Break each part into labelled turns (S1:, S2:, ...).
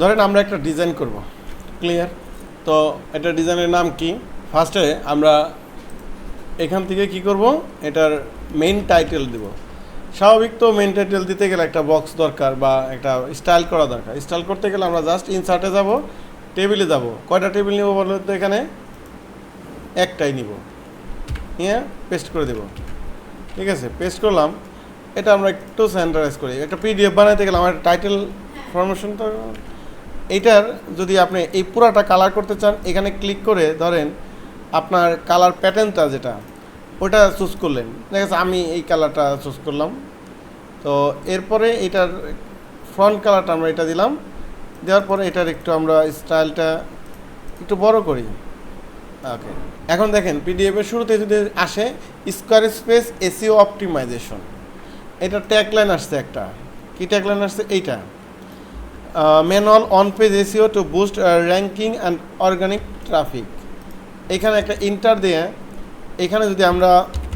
S1: ধরেন আমরা একটা ডিজাইন করব ক্লিয়ার তো এটা ডিজাইনের নাম কি? ফার্স্টে আমরা এখান থেকে কি করব? এটার মেইন টাইটেল দিব। স্বাভাবিক তো মেইন টাইটেল দিতে গেলে একটা বক্স দরকার বা একটা স্টাইল করা দরকার। স্টাইল করতে গেলে আমরা জাস্ট ইনসার্টে যাব টেবিলে যাব। কয়টা টেবিল নিব বলো তো এখানে? একটাই নিব। নিয়ে পেস্ট করে দেব। ঠিক আছে পেস্ট করলাম। এটা আমরা একটু স্যান্ডারাইজ করি। একটা পিডিএফ বানাইতে গেলে আমার টাইটেল ফরমেশন তো এইটার যদি আপনি এই পুরাটা কালার করতে চান, এখানে ক্লিক করে ধরেন আপনার কালার প্যাটার্নটা যেটা, ওটা চুজ করলেন। ঠিক আছে আমি এই কালারটা চুজ করলাম। তো এরপরে এটার ফ্রন্ট কালারটা আমরা এটা দিলাম। দেওয়ার পরে এটার একটু আমরা স্টাইলটা একটু বড় করি। ওকে এখন দেখেন পিডিএফের শুরুতে যদি আসে স্কোয়ার স্পেস এসিও অপটিমাইজেশন এটা ট্যাগলাইন আসছে একটা। কি ট্যাগলাইন আসছে? এইটা। Manual on page SEO to boost ranking and organic traffic এখানে একটা ইন্টার দিয়ে, এখানে যদি আমরা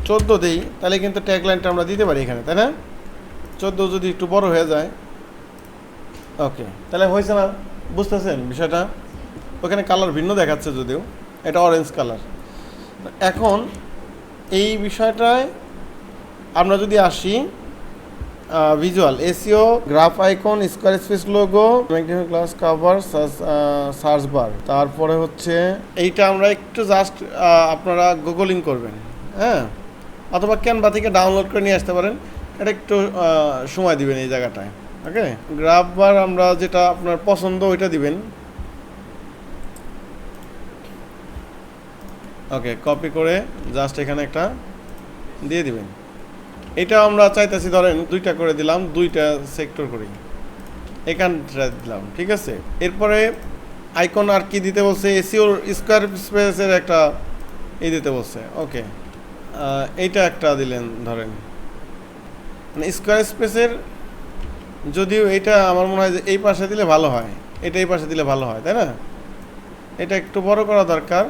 S1: চোদ্দ দিই, তাহলে কিন্তু ট্যাগলাইনটা আমরা দিতে পারি এখানে, তাই না? চোদ্দ যদি একটু বড় হয়ে যায় ওকে তাহলে হয়েছে না? বুঝতেছেন বিষয়টা? ওখানে কালার ভিন্ন দেখাচ্ছে যদিও, এটা অরেঞ্জ কালার এখন এই বিষয়টায় আমরা যদি আসি visual SEO graph icon square space logo magnify class cover search bar তারপরে হচ্ছে এইটা আমরা একটু জাস্ট আপনারা গুগলিং করবেন। হ্যাঁ? অথবা ক্যানভা থেকে ডাউনলোড করে নিয়ে আসতে পারেন। এটা একটু সময় দিবেন এই জায়গাটায়। ওকে গ্রাফ বার আমরা যেটা আপনার পছন্দ, ওইটা দিবেন। ওকে কপি করে জাস্ট এখানে একটা দিয়ে দিবেন। এটা আমরা চাইতেছি, ধরেন, দুইটা করে দিলাম, দুইটা সেক্টর করি। এখানটা দিলাম, ঠিক আছে? এরপরে আইকন আর কি দিতে বলছে? এসিওর স্কোয়ার স্পেসের একটা এই দিতে বলছে ওকে এইটা একটা দিলেন, ধরেন। মানে স্কোয়ার স্পেসের যদিও এটা আমার মনে হয় যে এই পাশে দিলে ভালো হয়, এটা এই পাশে দিলে ভালো হয়, তাই না? এটা একটু বড় করা দরকার।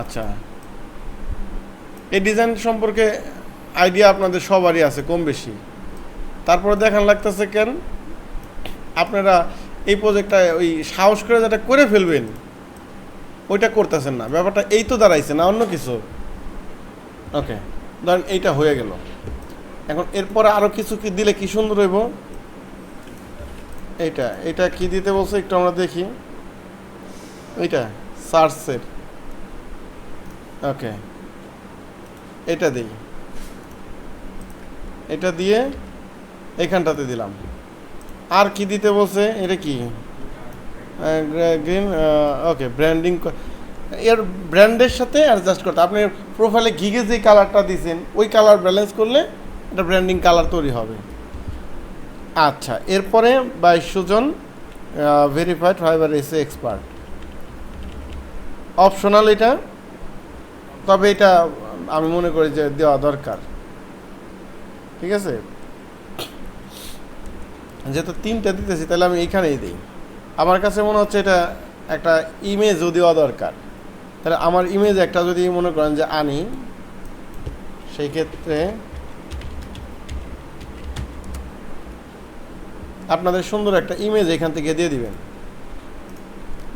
S1: আচ্ছা। এই ডিজাইন সম্পর্কে আইডিয়া আপনাদের সবারই আছে, কম বেশি। তারপরে দেখান লাগতেছে কেন? আপনারা এই প্রজেক্টটা ওই সাহস করে যেটা করে ফেলবেন, ওইটা করতেছেন না। ব্যাপারটা এই তো দাঁড়াইছে না, অন্য কিছু। ওকে ধরেন এইটা হয়ে গেল। এখন এরপরে আরও কিছু কি দিলে কি সুন্দর হইব? এইটা এটা কি দিতে বলছে একটু আমরা দেখি। এইটা সার্চের ওকে। এটা দিই। এটা দিয়ে এখানটাতে দিলাম। আর কি দিতে বলছে? এটা কি? গ্রিন ওকে, ব্র্যান্ডিং এর ব্র্যান্ডের সাথে অ্যাডজাস্ট করতে। আপনি প্রোফাইলে ঘিগে যে কালারটা দিয়েছেন ওই কালার ব্যালেন্স করলে এটা ব্র্যান্ডিং কালার তৈরি হবে। আচ্ছা এরপরে বাইশশো জন ভেরিফাইড ফাইবার এসে এক্সপার্ট অপশনাল এটা। তবে এটা আমি মনে করি যে দেওয়া দরকার। ঠিক আছে? যেহেতু তিনটা দিতেছি, তাহলে আমি এইখানেই দিই। আমার কাছে মনে হচ্ছে এটা একটা ইমেজও দেওয়া দরকার। তাহলে আমার ইমেজ একটা যদি মনে করেন যে আনি, সেই ক্ষেত্রে আপনাদের সুন্দর একটা ইমেজ এখান থেকে দিয়ে দিবেন।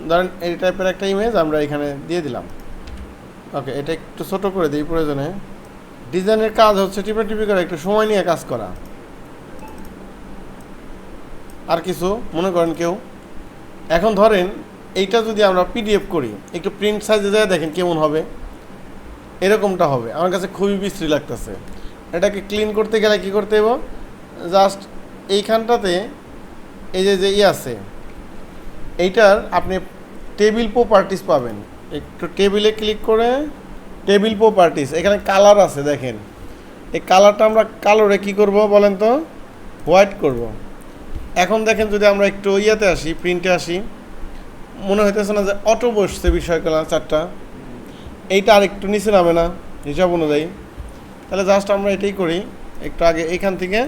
S1: ধরেন এই টাইপের একটা ইমেজ আমরা এখানে দিয়ে দিলাম। ওকে, এটা একটু ছোট করে দিই প্রয়োজনে। ডিজাইনের কাজ হচ্ছে টিপে টিপি করে একটু সময় নিয়ে কাজ করা। আর কিছু মনে করেন কেউ? এখন ধরেন, এইটা যদি আমরা পিডিএফ করি, একটু প্রিন্ট সাইজে যায় দেখেন কেমন হবে। এরকমটা হবে। আমার কাছে খুবই বিশ্রী লাগতেছে। এটাকে ক্লিন করতে গেলে কি করতে হবে জাস্ট এইখানটাতে এই যে যে ই আছে, এইটার আপনি টেবিল প্রপার্টিস পাবেন। একটু টেবিলে ক্লিক করে টেবিল প্রপার্টিস এখানে কালার আছে দেখেন। এই কালারটা আমরা কালোরে কি করব বলেন তো? হোয়াইট করব। এখন দেখেন যদি আমরা একটু ইয়েতে আসি প্রিন্টে আসি, মনে হইতেছে না যে অটো বসছে বিষয় কালার চারটা। এইটা আর একটু নিচে নামে না, হিসাব অনুযায়ী। তাহলে জাস্ট আমরা এটাই করি, একটু আগে এখান থেকে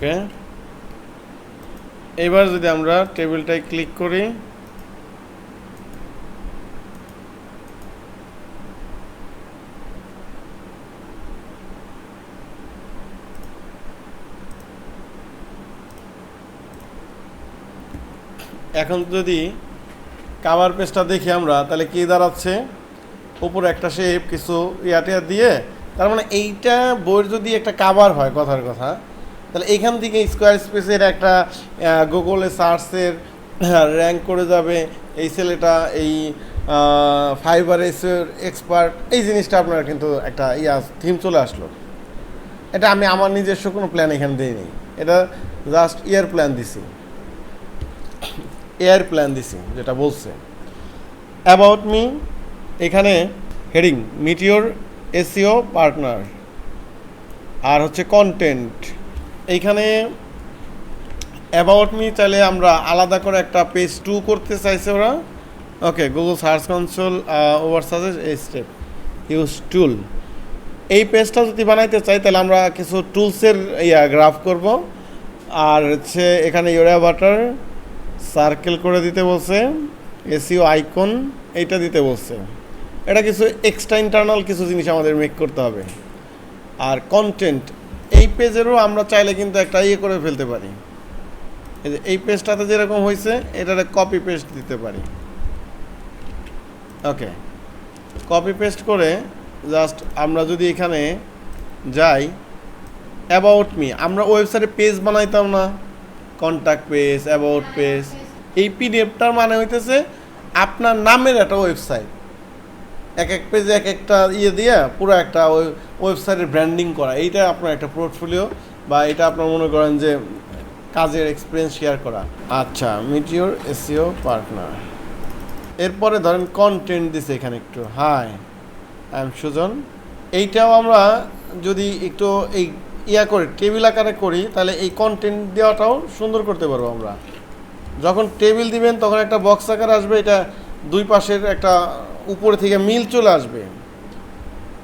S1: ওকে। এবার যদি আমরা টেবিলটায় ক্লিক করি, এখন যদি কাভার পেজটা দেখি আমরা, তাহলে কি দাঁড়াচ্ছে? উপরে একটা শেপ কিছু ইয়াটিয়া দিয়ে, তার মানে এইটা বইয়ের যদি একটা কাভার হয় কথার কথা তাহলে এখান থেকে স্কোয়ার স্পেসের একটা গুগলে সার্চের র্যাঙ্ক করে যাবে। এই ছেলেটা, এই ফাইবার এসের এক্সপার্ট এই জিনিসটা আপনার কিন্তু একটা ইয়া থিম চলে আসলো। এটা আমি আমার নিজস্ব কোনো প্ল্যান এখানে দিইনি। এটা জাস্ট ইয়ার প্ল্যান দিছি। এয়ার প্ল্যান দিছি, যেটা বলছে। অ্যাবাউট মি এখানে হেডিং মিটিওর এসিও পার্টনার আর হচ্ছে কন্টেন্ট এইখানে অ্যাবাউট মি চাইলে আমরা আলাদা করে একটা পেজ টু করতে চাইছে ওরা। Okay Google Search Console over such as এই স্টেপ ইউজ টুল এই পেজটা যদি বানাইতে চাই, তাহলে আমরা কিছু টুলসের ইয়া গ্রাফ করব। আর হচ্ছে এখানে ইউরিয়া বাটার সার্কেল করে দিতে বলছে। এসিও আইকন এইটা দিতে বলছে। এটা কিছু এক্সট্রা ইন্টারনাল কিছু জিনিস আমাদের মেক করতে হবে। আর কন্টেন্ট পেজেরও আমরা চাইলে কিন্তু একটা ইয়ে করে ফেলতে পারি। এই যে এই পেজটাতে যেরকম হয়েছে এটাতে কপি পেস্ট দিতে পারি। ওকে কপি পেস্ট করে জাস্ট আমরা যদি এখানে যাই অ্যাবাউট মি আমরা ওয়েবসাইটে পেজ বানাইতাম না। কন্ট্যাক্ট পেজ অ্যাবাউট পেজ এই পিডিএফটার মানে হইতেছে আপনার নামের একটা ওয়েবসাইট এক এক পেজে এক একটা ইয়ে দিয়ে পুরো একটা ওই ওয়েবসাইটের ব্র্যান্ডিং করা। এইটা আপনার একটা পোর্টফোলিও বা এটা আপনার মনে করেন যে কাজের এক্সপিরিয়েন্স শেয়ার করা। আচ্ছা মিটিওর এসিও পার্টনার এরপরে ধরেন কন্টেন্ট দিছে এখানে একটু। হাই আই এম সুজন এইটাও আমরা যদি একটু এই ইয়া করে টেবিল আকারে করি, তাহলে এই কন্টেন্ট দেওয়াটাও সুন্দর করতে পারব আমরা। যখন টেবিল দিবেন, তখন একটা বক্স আকার আসবে, এটা দুই পাশের একটা উপরে থেকে মিল চলে আসবে।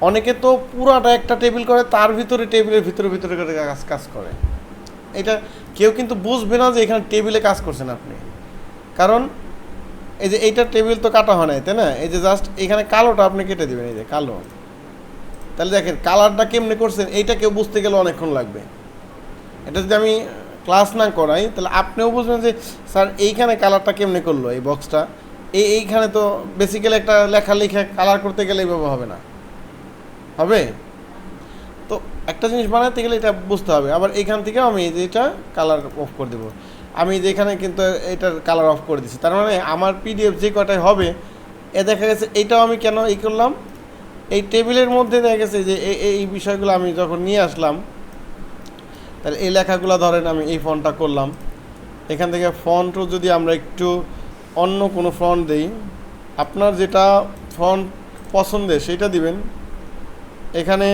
S1: অনেকে তো পুরাটা একটা টেবিল করে, তার ভিতরে টেবিলের ভিতরে ভিতরে করে কাজ কাজ করে। এটা কেউ কিন্তু বুঝবে না যে এখানে টেবিলে কাজ করছেন আপনি। কারণ এই যে এইটা টেবিল তো কাটা হয় নাই, তাই না? এই যে জাস্ট এখানে কালোটা আপনি কেটে দেবেন, এই যে কালো। তাহলে দেখেন, কালারটা কেমনে করছেন, এইটা কেউ বুঝতে গেলে অনেকক্ষণ লাগবে। এটা যদি আমি ক্লাস না করাই, তাহলে আপনিও বুঝবেন যে, স্যার, এইখানে কালারটা কেমনে করল, এই বক্সটা এই এইখানে তো বেসিক্যালি একটা লেখা লিখে কালার করতে গেলে এইভাবে হবে না। হবে? তো একটা জিনিস বানাতে গেলে এটা বুঝতে হবে। আবার এইখান থেকে আমি এটা কালার অফ করে দেবো। আমি যেখানে কিন্তু এটার কালার অফ করে দিচ্ছি তার মানে আমার পিডিএফ যে কটাই হবে, এ দেখা গেছে এইটাও আমি কেন এই করলাম? এই টেবিলের মধ্যে দেখা গেছে যে এই এই বিষয়গুলো আমি যখন নিয়ে আসলাম, তাহলে এই লেখাগুলো ধরেন আমি এই ফোনটা করলাম। এখান থেকে ফন্টও যদি আমরা একটু অন্য কোনো ফ্রন্ট দেই। আপনার যেটা ফ্রন্ট পছন্দের সেটা দিবেন। এখানে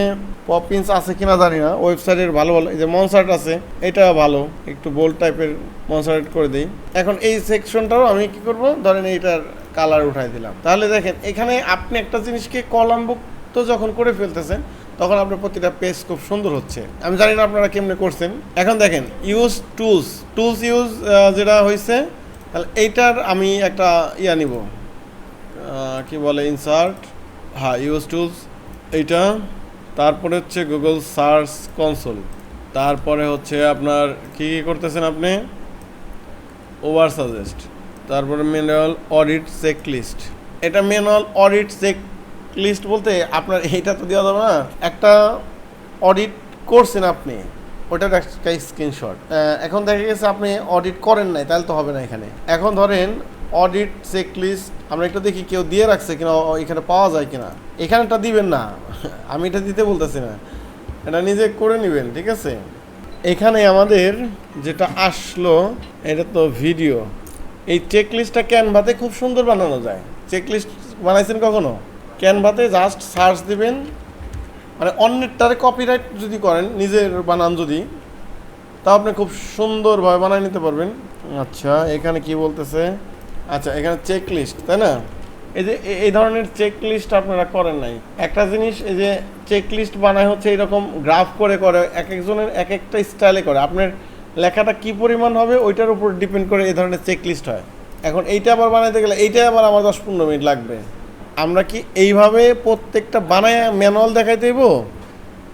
S1: পপিন্স আছে কিনা জানি না। ওয়েবসাইটের ভালো ভালো এই যে মনসার্ট আছে, এটা ভালো। একটু বোল্ড টাইপের মনসার্ট করে দিই। এখন এই সেকশনটাও আমি কি করব? ধরেন এইটার কালার উঠাই দিলাম। তাহলে দেখেন, এখানে আপনি একটা জিনিসকে কলামভুক্ত যখন করে ফেলতেছেন, তখন আপনার প্রতিটা পেজ খুব সুন্দর হচ্ছে। আমি জানি না আপনারা কেমনে করছেন। এখন দেখেন ইউজ টুলস টুলস ইউজ যেটা হয়েছে তাহলে এইটার আমি একটা ইয়া নিব। কি বলে ইনসার্ট হ্যাঁ ইউজ টুলস এইটা। তারপরে হচ্ছে গুগল সার্চ কনসোল তারপরে হচ্ছে আপনার কি কী করতেছেন আপনি? ওভার সাজেস্ট তারপরে ম্যানুয়াল অডিট চেক লিস্ট এটা ম্যানুয়াল অডিট চেক লিস্ট বলতে আপনার, এইটা তো দেওয়া যাবে না। একটা অডিট করছেন আপনি। ওটার একটা স্ক্রিনশট এখন দেখা গেছে আপনি অডিট করেন নাই, তাহলে তো হবে না এখানে। এখন ধরেন অডিট চেক লিস্ট আমরা একটু দেখি কেউ দিয়ে রাখছে কিনা এখানে পাওয়া যায় কিনা। এখানেটা দিবেন না। আমি এটা দিতে বলতেছি না। এটা নিজে করে নেবেন, ঠিক আছে? এখানে আমাদের যেটা আসলো, এটা তো ভিডিও এই চেক লিস্টটা ক্যানভাতে খুব সুন্দর বানানো যায়। চেক লিস্ট বানাইছেন কখনো? ক্যানভাতে জাস্ট সার্চ দিবেন। মানে অন্যেরটারে কপিরাইট যদি করেন নিজের বানান যদি তা আপনি খুব সুন্দরভাবে বানিয়ে নিতে পারবেন। আচ্ছা এখানে কি বলতেছে? আচ্ছা এখানে চেক লিস্ট তাই না? এই যে এই ধরনের চেক লিস্ট আপনারা করেন নাই। একটা জিনিস এই যে চেক লিস্ট বানায় হচ্ছে এরকম গ্রাফ করে করে এক একজনের এক একটা স্টাইলে করে। আপনার লেখাটা কি পরিমাণ হবে ওইটার উপর ডিপেন্ড করে এই ধরনের চেক লিস্ট হয়। এখন এইটা আবার বানাইতে গেলে এইটা আবার আমার দশ পনেরো মিনিট লাগবে। আমরা কি এইভাবে প্রত্যেকটা বানায় ম্যানুয়াল দেখাইতে দেবো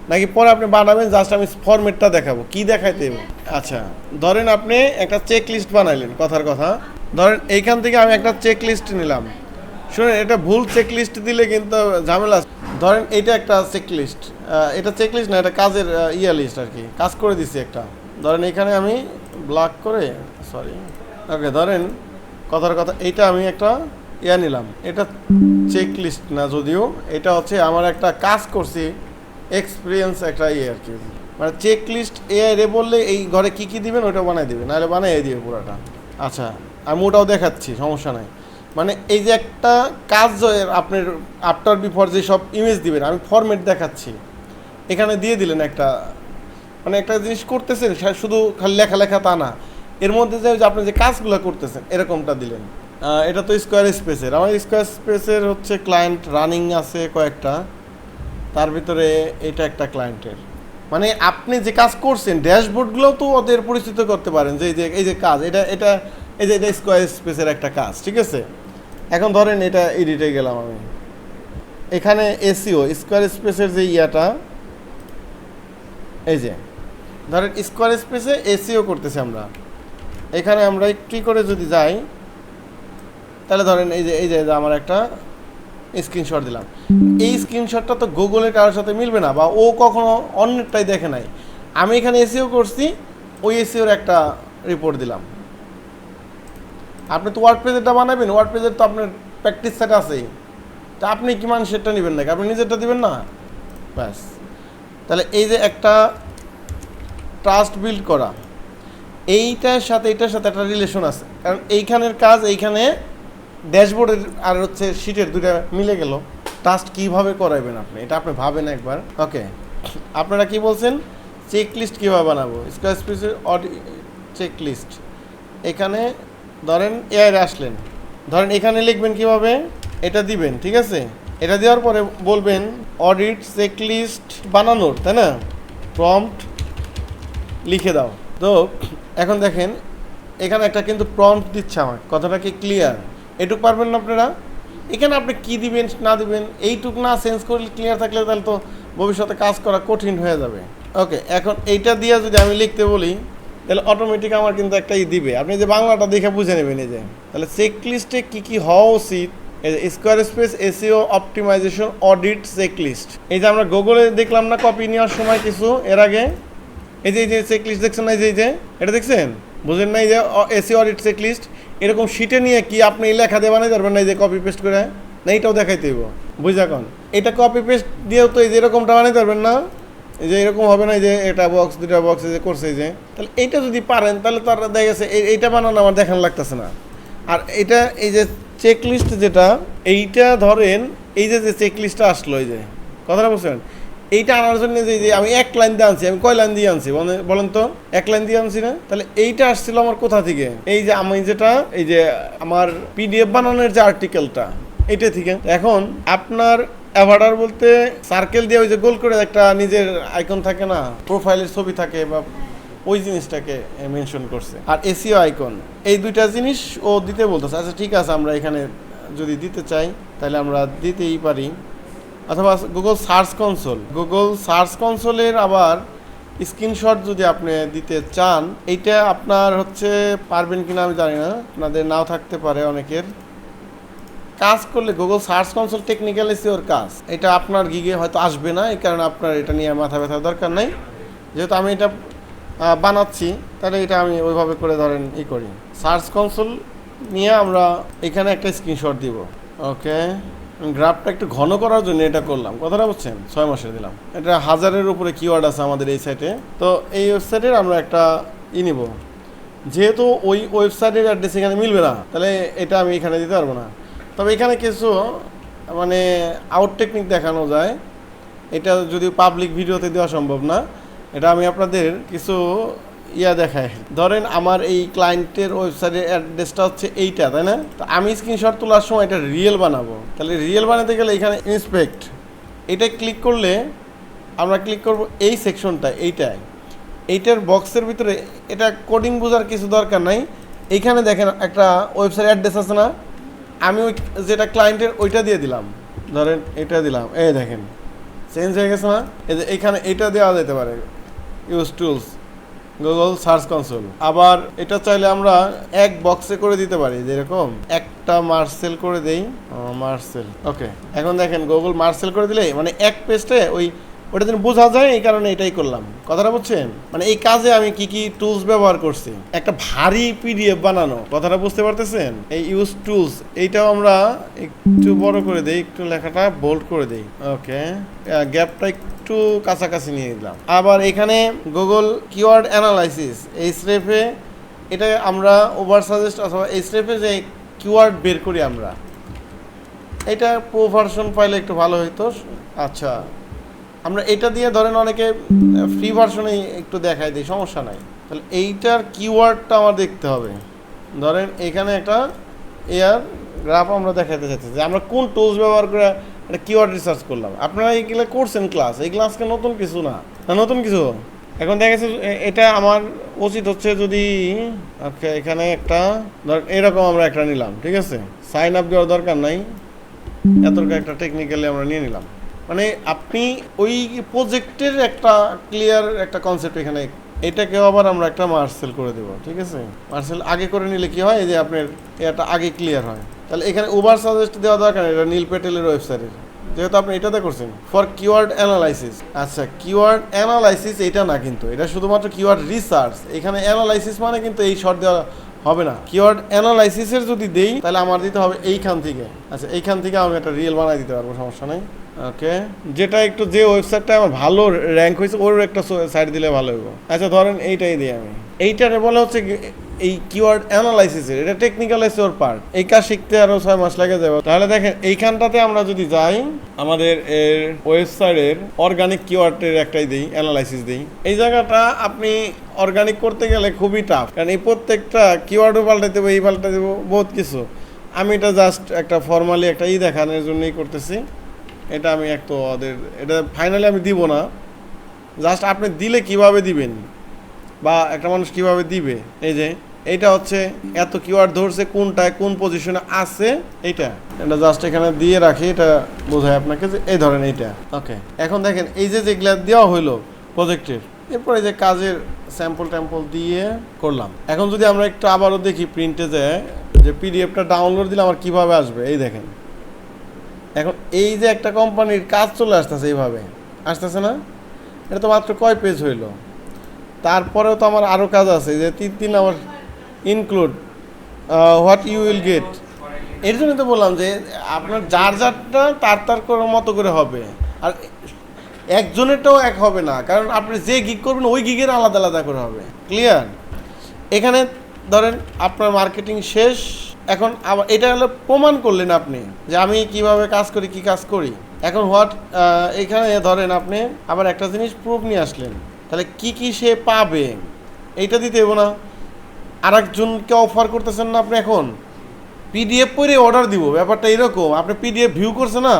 S1: নাকি পরে আপনি বানাবেন জাস্ট আমি ফরম্যাটটা দেখাবো? কি দেখাইতে দেবো আচ্ছা ধরেন আপনি একটা চেক লিস্ট বানাইলেন, কথার কথা। ধরেন এইখান থেকে আমি একটা চেক লিস্ট নিলাম। শুনেন, এটা ভুল চেক লিস্ট দিলে কিন্তু ঝামেলা ধরেন এটা একটা চেক লিস্ট এটা চেক লিস্ট না, এটা কাজের ইয়া লিস্ট আর কি। কাজ করে দিছি একটা। ধরেন এখানে আমি ব্লক করে সরি ওকে ধরেন কথার কথা, এইটা আমি একটা ইয়া নিলাম। এটা চেক লিস্ট না যদিও, এটা হচ্ছে আমার একটা কাজ করছি এক্সপিরিয়েন্স একটা ইয়ে আর কি। মানে চেক লিস্ট এআই রে বললে এই ঘরে কি কি দিবেন ওটা বানাই দিবে নাহলে বানাই দিবে পুরোটা। আচ্ছা আমি ওটাও দেখাচ্ছি, সমস্যা নাই। মানে এই যে একটা কাজ আপনার আফটার বিফোর যে সব ইমেজ দিবেন, আমি ফরম্যাট দেখাচ্ছি। এখানে দিয়ে দিলেন একটা মানে একটা জিনিস করতেছেন শুধু খালি লেখা লেখা তা না। এর মধ্যে যে আপনি যে কাজগুলো করতেছেন, এরকমটা দিলেন। এটা তো স্কোয়ার স্পেসের আমার স্কোয়ার স্পেসের হচ্ছে ক্লায়েন্ট রানিং আছে কয়েকটা। তার ভিতরে এটা একটা ক্লায়েন্টের মানে আপনি যে কাজ করছেন, ড্যাশবোর্ডগুলোও তো ওদের পরিচিত করতে পারেন যে এই যে এই যে কাজ, এটা এটা, এই যে, এটা স্কোয়ার স্পেসের একটা কাজ, ঠিক আছে? এখন ধরেন এটা এডিটে গেলাম আমি। এখানে এসিও স্কোয়ার স্পেসের যে ইয়াটা, এই যে, ধরেন স্কোয়ার স্পেসে এসিও করতেছি আমরা। এখানে আমরা একটু করে যদি যাই তাহলে ধরেন এই যে এই যে আমার একটা স্ক্রিনশট দিলাম। এই স্ক্রিনশটটা তো গুগলের কারোর সাথে মিলবে না বা ও কখনো অন্যটাই দেখে নাই। আমি এখানে এসিও করছি, ওই এসিওর একটা রিপোর্ট দিলাম। আপনি তো ওয়ার্ড পেজেরটা বানাবেন ওয়ার্ড পেজের তো আপনার প্র্যাকটিস সেট আছেই। তা আপনি কি সেটটা নেবেন নাকি? আপনি নিজেরটা দিবেন না? ব্যাস। তাহলে এই যে একটা ট্রাস্ট বিল্ড করা, এইটার সাথে, এটার সাথে একটা রিলেশন আছে। কারণ এইখানের কাজ এইখানে ড্যাশবোর্ডের আর হচ্ছে সিটের দুটা মিলে গেল। টাস্ক কীভাবে করাবেন আপনি? এটা আপনি ভাবেন একবার। ওকে আপনারা কি বলছেন? চেক লিস্ট কীভাবে বানাবো? স্কোয়ার স্পেসের অড চেক লিস্ট এখানে ধরেন এআই আসলেন। ধরেন এখানে লিখবেন কীভাবে? এটা দিবেন, ঠিক আছে? এটা দেওয়ার পরে বলবেন অডিট চেক লিস্ট বানানোর, তাই না? প্রম্পট লিখে দাও। তো এখন দেখেন, এখানে একটা কিন্তু প্রম্পট দিচ্ছে আমার কথাটা কি ক্লিয়ার এটুক পারবেন না আপনারা? এখানে আপনি কি দিবেন, না দিবেন, এইটুক না চেঞ্জ করলে ক্লিয়ার থাকলে তাহলে তো ভবিষ্যতে কাজ করা কঠিন হয়ে যাবে। ওকে এখন এইটা দিয়ে যদি আমি লিখতে বলি, তাহলে অটোমেটিক আমার কিন্তু একটা ই দিবে। আপনি যে বাংলাটা দেখে বুঝে নেবেন এই যে। তাহলে চেক লিস্টে কী কী হওয়া উচিত? Square space SEO optimization audit check list এই যে আমরা গুগলে দেখলাম না কপি নেওয়ার সময় কিছু এর আগে? এই যে এই যে চেক লিস্ট দেখছেন না এই যে এই যে? এটা দেখছেন? বুঝেন না এই যে এসি অডিট চেক লিস্ট এরকম শিটে নিয়ে কি আপনি লেখা দিয়ে বানাই পারবেন না এই যে কপি পেস্ট করে? না এইটাও দেখাইতে হইব। বুঝা কন এটা কপি পেস্ট দিয়েও তো এই যে এরকমটা বানাইতে পারবেন না? যে এরকম হবে না যে এটা বক্স দুটা বক্স যে করছে যে। তাহলে এইটা যদি পারেন, তাহলে তার দেখা গেছে এইটা বানানো আমার দেখানো লাগতেছে না। আর এটা এই যে চেক লিস্ট যেটা, এইটা ধরেন, এই যে যে চেক লিস্টটা আসলো এই যে, কথাটা বুঝছেন এইটা আনার জন্য যে যে আমি এক লাইন দিয়ে আনছি, আমি কয় লাইন দিয়ে আনছি বলেন- তো? এক লাইন দিয়ে আনছি না? তাহলে এইটা আসছিল আমার কোথা থেকে? এই যে আমি যেটা, এই যে আমার পিডিএফ বানানোর যে আর্টিকেলটা এইটা থেকে। এখন আপনার অ্যাভার্ডার বলতে সার্কেল দিয়ে ওই যে গোল করে একটা নিজের আইকন থাকে না? প্রোফাইলের ছবি থাকে বা ওই জিনিসটাকে মেনশন করছে। আর এসিও আইকন এই দুইটা জিনিস ও দিতে বলতেছে। আচ্ছা ঠিক আছে, আমরা এখানে যদি দিতে চাই, তাহলে আমরা দিতেই পারি। অথবা Google search console Google search কনসোলের আবার স্ক্রিনশট যদি আপনি দিতে চান, এইটা আপনার হচ্ছে পারবেন কিনা আমি জানি না। আপনাদের নাও থাকতে পারে অনেকের। কাজ করলে গুগল সার্চ কনসোল টেকনিক্যাল এসিওর কাজ। এটা আপনার গিগে হয়তো আসবে না, এই কারণে আপনার এটা নিয়ে মাথা ব্যথার দরকার নাই। যেহেতু আমি এটা বানাচ্ছি, তাহলে এটা আমি ওইভাবে করে ধরেন ই করি। সার্চ কনসোল নিয়ে আমরা এখানে একটা স্ক্রিনশট দিব। ওকে গ্রাফটা একটু ঘন করার জন্য এটা করলাম। কথাটা বুঝছেন? ছয় মাসে দিলাম। এটা হাজারের উপরে কিওয়ার্ড আছে আমাদের এই সাইটে তো এই ওয়েবসাইটের আমরা একটা ই নিব। যেহেতু ওই ওয়েবসাইটের অ্যাড্রেস এখানে মিলবে না, তাহলে এটা আমি এখানে দিতে পারব না। তবে এখানে কিছু মানে আউট টেকনিক দেখানো যায়। এটা যদি পাবলিক ভিডিওতে দেওয়া সম্ভব না, এটা আমি আপনাদের কিছু ইয়া দেখায়। ধরেন আমার এই ক্লায়েন্টের ওয়েবসাইটের অ্যাড্রেসটা হচ্ছে এইটা, তাই না? তো আমি স্ক্রিনশট তোলার সময় এটা রিয়েল বানাবো। তাহলে রিয়েল বানাতে গেলে এখানে ইন্সপেক্ট এটা ক্লিক করলে আমরা ক্লিক করব এই সেকশনটা এইটায়। এইটার বক্সের ভিতরে এটা কোডিং বোঝার কিছু দরকার নাই। এইখানে দেখেন একটা ওয়েবসাইট অ্যাড্রেস আছে না? আমি ওই যেটা ক্লায়েন্টের ওইটা দিয়ে দিলাম। ধরেন এটা দিলাম। এই দেখেন। চেঞ্জ হয়ে গেছে না? এখানে এটা দেওয়া যেতে পারে। Use tools Google search console আবার এটা চাইলে আমরা এক বক্সে করে দিতে পারি, যেরকম একটা মার্সেল করে দেই। মার্সেল ওকে এখন দেখেন গুগল মার্সেল করে দিলে মানে এক পেজে ওই, ওটা যেন বোঝা যায়, এই কারণে এটাই করলাম। কথাটা বুঝছেন? মানে এই কাজে আমি কি কি টুলস ব্যবহার করছি। একটা ভারী পিডিএফ বানানো, কথাটা বুঝতে পারতেছেন? এই ইউজ টুলস এইটাও আমরা একটু বড় করে দেই, একটু লেখাটা বোল্ড করে দেই। ওকে গ্যাপটা একটু কাছাকাছি নিয়ে দিলাম আবার এখানে গুগল কিওয়ার্ড অ্যানালাইসিস এই স্রেফে এটা আমরা ওভার সাজেস্ট অথবা এই স্রেফে যে কিওয়ার্ড বের করি আমরা, এটা প্রো ভার্সন পাইলে একটু ভালো হইতো। আচ্ছা আমরা এটা দিয়ে ধরেন অনেকে ফ্রি ভার্সনেই একটু দেখাই দিই, সমস্যা নাই। তাহলে এইটার কিওয়ার্ডটা আমার দেখতে হবে। ধরেন এখানে একটা এয়ার গ্রাফ আমরা দেখাতে চাইছি যে আমরা কোন টুলস ব্যবহার করে একটা কিওয়ার্ড রিসার্চ করলাম। আপনারা এইগুলো করছেন ক্লাস এই ক্লাসকে নতুন কিছু না। নতুন কিছু। এখন দেখা গেছে এটা আমার উচিত হচ্ছে যদি এখানে একটা, ধর এরকম আমরা একটা নিলাম, ঠিক আছে? সাইন আপ দেওয়ার দরকার নাই। এতটা একটা টেকনিক্যালি আমরা নিয়ে নিলাম। মানে আপনি ওই প্রজেক্টের একটা ক্লিয়ার একটা কনসেপ্ট এখানে এটাকেও আবার আমরা একটা মার্সেল করে দেবো, ঠিক আছে? মার্সেল আগে করে নিলে কি হয়? যে আপনার এটা আগে ক্লিয়ার হয়। তাহলে এখানে ওভার সাজেস্ট দেওয়া দরকার এটা নীল পেটেলের ওয়েবসাইটের যেহেতু আপনি এটাতে করছেন ফর কিওয়ার্ড অ্যানালাইসিস আচ্ছা কিওয়ার্ড অ্যানালাইসিস এটা না কিন্তু, এটা শুধুমাত্র কিওয়ার্ড রিসার্চ এখানে অ্যানালাইসিস মানে কিন্তু এই শর্ট দেওয়া হবে না। কিওয়ার্ড অ্যানালাইসিসের যদি দেই, তাহলে আমার দিতে হবে এইখান থেকে। আচ্ছা এইখান থেকে আমি একটা রিয়েল বানাই দিতে পারব, সমস্যা নেই। ওকে যেটা একটু যে ওয়েবসাইটটা আমার ভালো র্যাঙ্ক হয়েছে, ওর একটা সাইট দিলে ভালো হইবো। আচ্ছা ধরেন এইটাই দিই আমি। এইটারে বলা হচ্ছে এই কিওয়ার্ড অ্যানালাইসিসের এটা টেকনিক্যাল এসে ওর পার্ট এই কাজ শিখতে আরও ছয় মাস লেগে যাবে। তাহলে দেখেন, এইখানটাতে আমরা যদি যাই, আমাদের এর ওয়েবসাইটের অর্গানিক কিওয়ার্ডের একটাই দিই অ্যানালাইসিস দিই। এই জায়গাটা আপনি অর্গানিক করতে গেলে খুবই টাফ কারণ এই প্রত্যেকটা কিওয়ার্ডও পাল্টাতে দেবো এই পাল্টা দেবো বহুত কিছু। আমি এটা জাস্ট একটা ফর্মালি একটা ই দেখানোর জন্যই করতেছি। এটা আমি এক তো ওদের, এটা ফাইনালি আমি দিব না। জাস্ট আপনি দিলে কীভাবে দিবেন? বা একটা মানুষ কীভাবে দিবে? এই যে এইটা হচ্ছে এত কিওয়ার্ড ধরছে কোনটায় কোন পজিশনে আছে এইটা। এটা জাস্ট এখানে দিয়ে রাখি এটা বোঝায় আপনাকে যে এই ধরেন এইটা। ওকে এখন দেখেন এই যে যেগুলা দেওয়া হইল প্রজেক্টের এরপরে যে কাজের স্যাম্পল ট্যাম্পল দিয়ে করলাম। এখন যদি আমরা একটু আবারও দেখি প্রিন্টে যে যে পিডিএফটা ডাউনলোড দিলে আমার কীভাবে আসবে? এই দেখেন। এখন এই যে একটা কোম্পানির কাজ চলে আসতেছে এইভাবে আসতেছে না? এটা তো মাত্র কয় পেজ হইল? তারপরেও তো আমার আরও কাজ আছে যে তিন দিন আমার ইনক্লুড হোয়াট ইউ উইল গেটের জন্য তো বললাম যে আপনার যার যারটা তার তার মতো করে হবে। আর একজনেরটাও এক হবে না, কারণ আপনি যে গিগ করবেন, ওই গিগের আলাদা আলাদা করে হবে। ক্লিয়ার এখানে ধরেন আপনার মার্কেটিং শেষ, এখন আবার এটা হলো প্রমাণ করলেন আপনি যে আমি কীভাবে কাজ করি, কি কাজ করি। এখন হোয়াট এখানে ধরেন আপনি আবার একটা জিনিস প্রুফ নিয়ে আসলেন। তাহলে কি কি সে পাবে? এইটা দিতে না। আর একজনকে অফার করতেছেন না আপনি এখন? পিডিএফ করে অর্ডার দিব, ব্যাপারটা এরকম। আপনি পিডিএফ ভিউ করছে না?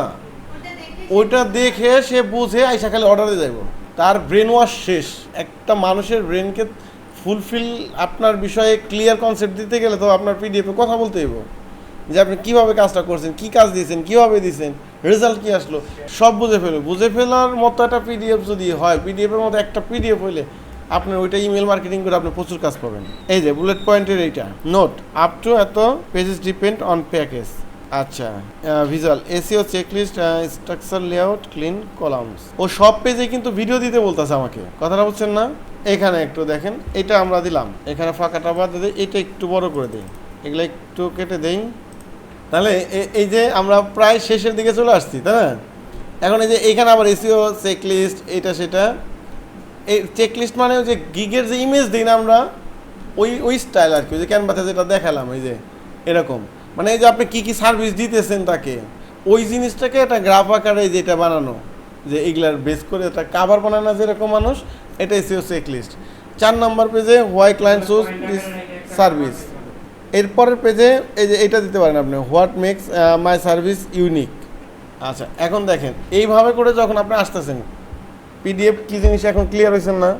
S1: ওইটা দেখে সে বুঝে আইসা খালি অর্ডার যাইব। তার ব্রেন ওয়াশ শেষ। একটা মানুষের ব্রেনকে ফুলফিল আপনার বিষয়ে ক্লিয়ার কনসেপ্ট দিতে গেলে তো আপনার পিডিএফে কথা বলতে হইব। যে আপনি কীভাবে কাজটা করছেন, কি কাজ দিয়েছেন, কীভাবে দিয়েছেন রেজাল্ট কি আসলো, সব বুঝে ফেলবে। বুঝে ফেলার মতো একটা পিডিএফ যদি হয় পিডিএফের মতো একটা পিডিএফ হইলে আপনার ওইটা ইমেল মার্কেটিং করে আপনি প্রচুর কাজ পাবেন। এই যে বুলেট পয়েন্টের এইটা। নোট আপ টু এত পেজেস ডিপেন্ড অন প্যাকেজ আচ্ছা visual SEO checklist structure layout clean columns ও সব পেজে কিন্তু ভিডিও দিতে বলতেছে আমাকে। কথাটা বলছেন না? এখানে একটু দেখেন, এটা আমরা দিলাম। এখানে ফাঁকাটা বাদ দিয়ে এটা একটু বড় করে দিই। এগুলো একটু কেটে দেই। তাহলে এই যে আমরা প্রায় শেষের দিকে চলে আসছি, তাই না? এখন এই যে এইখানে আবার এসিও চেকলিস্ট এটা, সেটা। এই চেকলিস্ট মানে ওই যে গিগের যে ইমেজ দিই না আমরা, ওই ওই স্টাইল আর কি, ওই যে ক্যানভাসে যেটা দেখালাম, ওই যে এরকম। মানে এই যে আপনি কী কী সার্ভিস দিতেছেন তাকে, ওই জিনিসটাকে একটা গ্রাফ আকারে যেটা বানানো, যে এগুলার বেস করে একটা কাভার বানানো যেরকম মানুষ এটা এসিও চেকলিস্ট চার নম্বর পেজে why client choose this service এরপরের পেজে এই যে এটা দিতে পারেন আপনি what makes my service unique আচ্ছা এখন দেখেন, এইভাবে করে যখন আপনি আসতেছেন পিডিএফ কি জিনিস এখন ক্লিয়ার হয়েছেন না?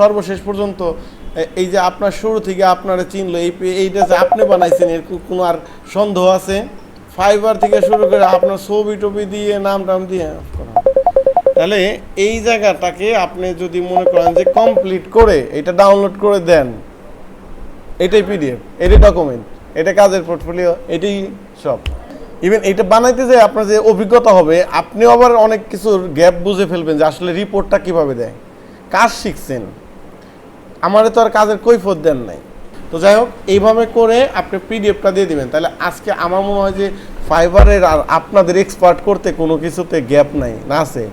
S1: সর্বশেষ পর্যন্ত এই যে আপনার শুরু থেকে আপনারা চিনলো, এই এইটা যে আপনি বানাইছেন, এর কোনো আর সন্দেহ আছে? ফাইবার থেকে শুরু করে আপনার ছবি টবি দিয়ে, নাম টাম দিয়ে। তাহলে এই জায়গাটাকে আপনি যদি মনে করেন যে কমপ্লিট করে, এটা ডাউনলোড করে দেন, এটাই পিডিএফ এটাই ডকুমেন্ট এটা কাজের পোর্টফোলিও এটাই সব। ইভেন এটা বানাইতে যে আপনার যে অভিজ্ঞতা হবে আপনিও আবার অনেক কিছুর গ্যাপ বুঝে ফেলবেন যে আসলে রিপোর্টটা কীভাবে দেয়। কাজ শিখছেন। আমারে তো আর কাজের কৈফত দেন নাই। তো যাই হোক, এইভাবে করে আপনি পিডিএফটা দিয়ে দিবেন। তাহলে আজকে আমার মনে হয় যে ফাইবারের আর আপনাদের এক্সপার্ট করতে কোনো কিছুতে গ্যাপ নাই, না আছে?